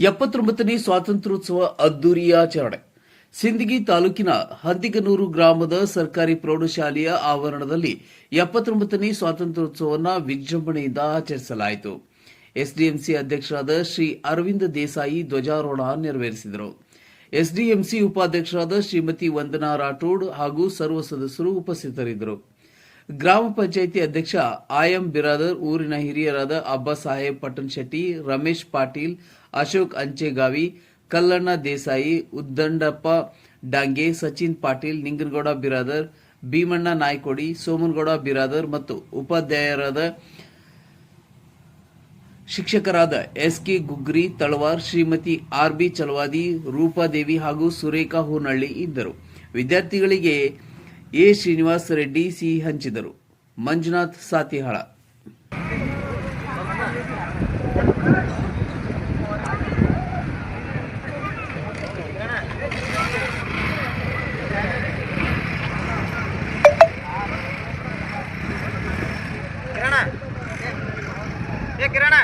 ಎಪ್ಪತ್ತೊಂಬತ್ತನೇ ಸ್ವಾತಂತ್ರ್ಯೋತ್ಸವ ಅದ್ದೂರಿಯಾಚರಣೆ ಸಿಂದಗಿ ತಾಲೂಕಿನ ಹಂದಿಗನೂರು ಗ್ರಾಮದ ಸರ್ಕಾರಿ ಪ್ರೌಢಶಾಲೆಯ ಆವರಣದಲ್ಲಿ ಎಪ್ಪತ್ತೊಂಬತ್ತನೇ ಸ್ವಾತಂತ್ರ್ಯೋತ್ಸವವನ್ನು ವಿಜೃಂಭಣೆಯಿಂದ ಆಚರಿಸಲಾಯಿತು. ಎಸ್ಡಿಎಂಸಿ ಅಧ್ಯಕ್ಷರಾದ ಶ್ರೀ ಅರವಿಂದ ದೇಸಾಯಿ ಧ್ವಜಾರೋಹಣ ನೆರವೇರಿಸಿದರು. ಎಸ್ಡಿಎಂಸಿ ಉಪಾಧ್ಯಕ್ಷರಾದ ಶ್ರೀಮತಿ ವಂದನಾ ರಾಠೋಡ್ ಹಾಗೂ ಸರ್ವ ಸದಸ್ಯರು ಉಪಸ್ಥಿತರಿದ್ದರು. ಗ್ರಾಮ ಪಂಚಾಯಿತಿ ಅಧ್ಯಕ್ಷ ಆಯಂ ಬಿರಾದರ್, ಊರಿನ ಹಿರಿಯರಾದ ಅಬ್ಬಾ ಸಾಹೇಬ್, ಪಟ್ಟಣ್ ಶೆಟ್ಟಿ, ರಮೇಶ್ ಪಾಟೀಲ್, ಅಶೋಕ್ ಅಂಚೆಗಾವಿ, ಕಲ್ಲಣ್ಣ ದೇಸಾಯಿ ಉದ್ದಂಡಪ್ಪ ಡಾಂಗೆ, ಸಚಿನ್ ಪಾಟೀಲ್, ನಿಂಗನಗೌಡ ಬಿರಾದರ್, ಭೀಮಣ್ಣ ನಾಯ್ಕೋಡಿ, ಸೋಮನಗೌಡ ಬಿರಾದರ್ ಮತ್ತು ಉಪಾಧ್ಯಾಯರಾದ ಶಿಕ್ಷಕರಾದ S K Gugri, Talawar, Shrimati R B Chalavadi Roopadevi ಹಾಗೂ ಸುರೇಖಾ ಹೂನಳ್ಳಿ ಇದ್ದರು. ವಿದ್ಯಾರ್ಥಿಗಳಿಗೆ ಎ ಶ್ರೀನಿವಾಸ್ ರೆಡ್ಡಿ ಸಿ ಹಂಚಿದರು. ಮಂಜುನಾಥ್ ಸಾತಿಹಾಳ. ಏ ಕಿರಣ.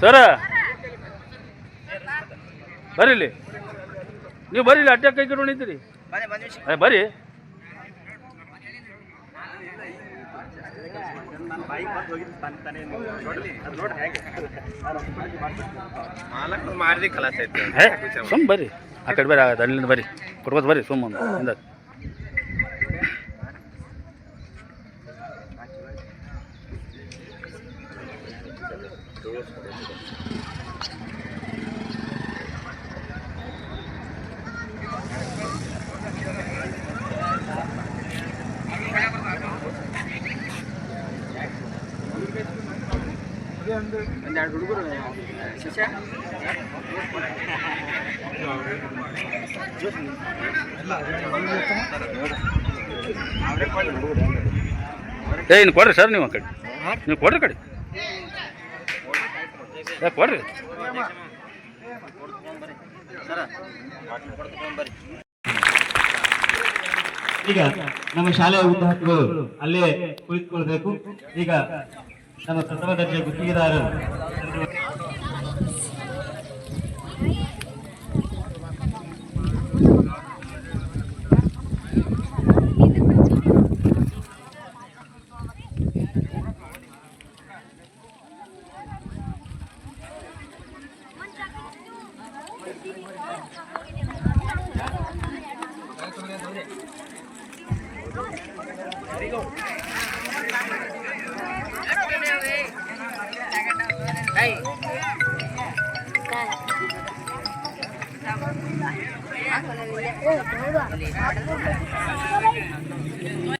ಸರ. ಬರ್ರಿ ಇಲ್ಲಿ ನೀವು ಬರ್ರಿ ಇಲ್ಲಿ ಅಡ್ಡ ಕೈ ಏ, ಬರ್ರಿ ಸುಮ್ ಬರ್ರಿ ಆ ಕಡೆ ಬರ್ರಿ ಆಗತ್ತೆ ಅಲ್ಲಿಂದ ಬರ್ರಿ ಕೊಡ್ಬೋದು ಬರ್ರಿ ಸುಮ್ಮ ಒಂದು. ಹಿಂದ ಒಂದೆರಡು ಹುಡುಗರು ಶಿಷ್ಯ. ಏ ಇನ್ನು ಕೊಡ್ರಿ ಸರ್ ನೀವು ಕಡೆ. ನೀವು ಕೊಡ್ರಿ ಕಡೆ. ಏ ಕೊಡ್ರಿ. ಈಗ ನಮ್ಮ ಶಾಲೆಯ ವಿದ್ಯಾರ್ಥಿಗಳು ಅಲ್ಲೇ ಕುಳಿತುಕೊಳ್ಬೇಕು. ಈಗ ನಮ್ಮ ಪ್ರಥಮ ದರ್ಜೆ ಗುತ್ತಿಗೆದಾರರು There you go. 我有胡子